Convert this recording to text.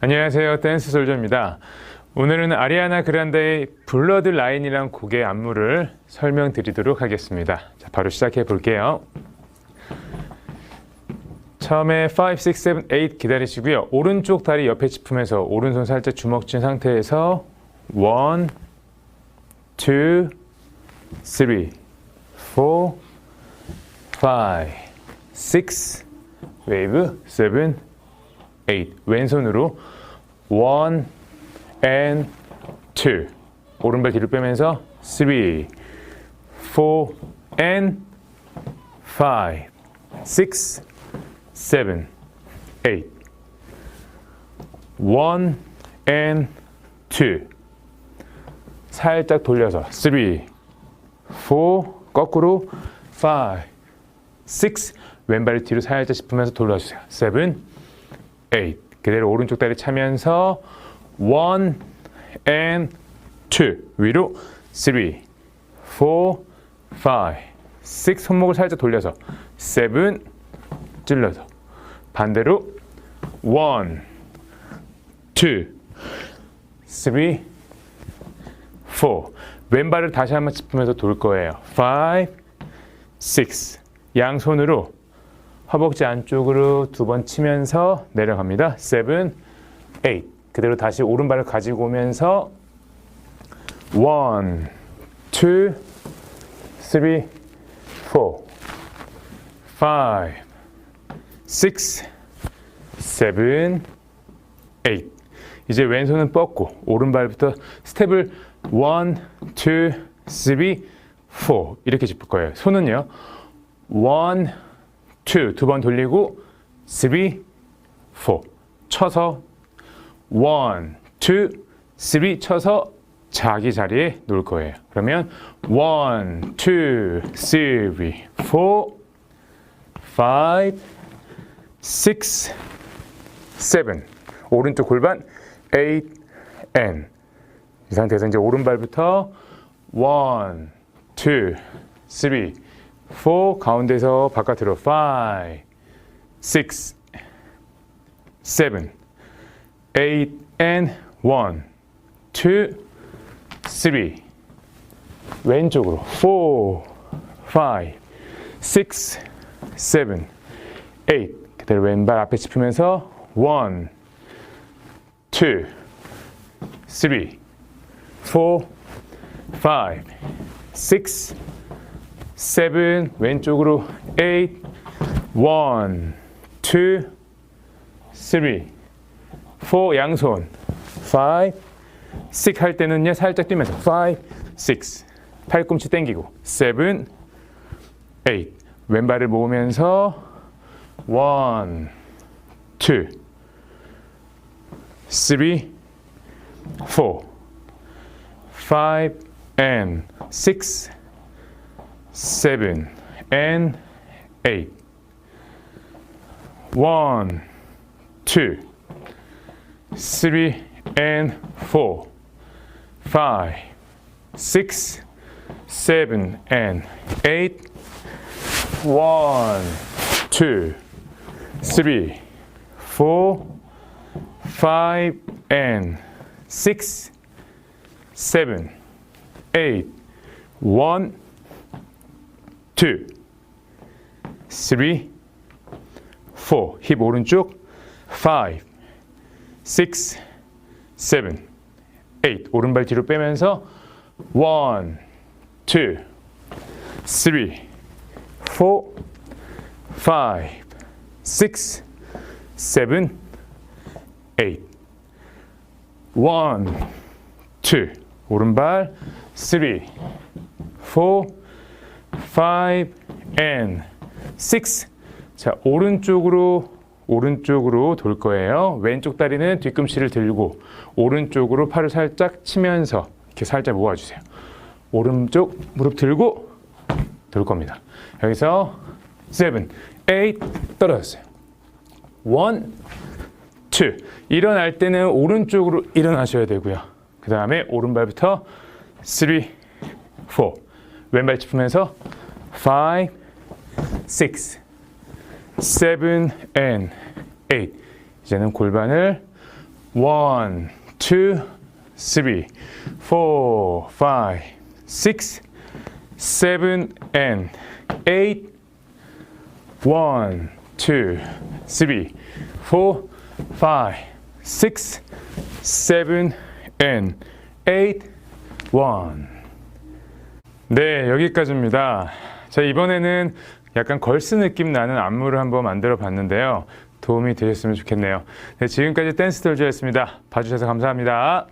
안녕하세요. 댄스 솔저입니다. 오늘은 아리아나 그란데의 블러드 라인이란 곡의 안무를 설명드리도록 하겠습니다. 자, 바로 시작해 볼게요. 처음에 5, 6, 7, 8 기다리시고요. 오른쪽 다리 옆에 짚으면서 오른손 살짝 주먹 쥔 상태에서 1, 2, 3, 4, 5, 6, 웨이브, 7, 8 왼손으로 1 and 2 오른발 뒤로 빼면서 3 4 and 5 6 7 8 1 and 2 살짝 돌려서 3 4 거꾸로 5 6 왼발 뒤로 살짝 짚으면서 돌려주세요. 7 8 그대로 오른쪽 다리 차면서 1 and 2 위로 3 4 5 6 손목을 살짝 돌려서 7 찔러서 반대로 1 2 3 4 왼발을 다시 한번 짚으면서 돌 거예요. 5 6 양손으로 허벅지 안쪽으로 두 번 치면서 내려갑니다. 7, 8. 그대로 다시 오른발을 가지고 오면서 1, 2, 3, 4, 5, 6, 7, 8. 이제 왼손은 뻗고 오른발부터 스텝을 1, 2, 3, 4 이렇게 짚을 거예요. 손은요. 1, 2, 두 번 돌리고 3, 4 쳐서 1, 2, 3 쳐서 자기 자리에 놓을 거예요. 그러면 1, 2, 3, 4, 5, 6, 7 오른쪽 골반 8, N 이 상태에서 이제 오른발부터 1, 2, 3, 4 가운데서 바깥으로 5 6 7 8 and 1 2 3 왼쪽으로 4 5 6 7 8 그대로 왼발 앞에 짚으면서 1 2 3 4 5 6 7 왼쪽으로 8 1 2 3 4 양손 5 6 할 때는요 살짝 뛰면서 5 6 팔꿈치 당기고 7 8 왼발을 모으면서 1 2 3 4 5 and 6 seven and eight. One, two, three and four, five, six, seven and eight. One, two, three, four, five and six, seven, eight. One, 2, 3, 4. 힙 오른쪽 5, 6, 7, 8. 오른발 뒤로 빼면서 1, 2, 3, 4, 5, 6, 7, 8. 1, 2. 오른발 3, 4, 5 and 6. 자, 오른쪽으로 오른쪽으로 돌 거예요. 왼쪽 다리는 뒤꿈치를 들고 오른쪽으로 팔을 살짝 치면서 이렇게 살짝 모아 주세요. 오른쪽 무릎 들고 돌 겁니다. 여기서 7, 8 떨어졌어요. 1 2 일어날 때는 오른쪽으로 일어나셔야 되고요. 그 다음에 오른발부터 3, 4 왼발 짚으면서 5, 6, 7 and 8 이제는 골반을 One, two, three, four, five, six, seven, and eight. One, two, three, four, five, six, seven, and eight. One. 네, 여기까지입니다. 자, 이번에는 약간 걸스 느낌 나는 안무를 한번 만들어 봤는데요. 도움이 되셨으면 좋겠네요. 네, 지금까지 댄스 돌즈였습니다. 봐주셔서 감사합니다.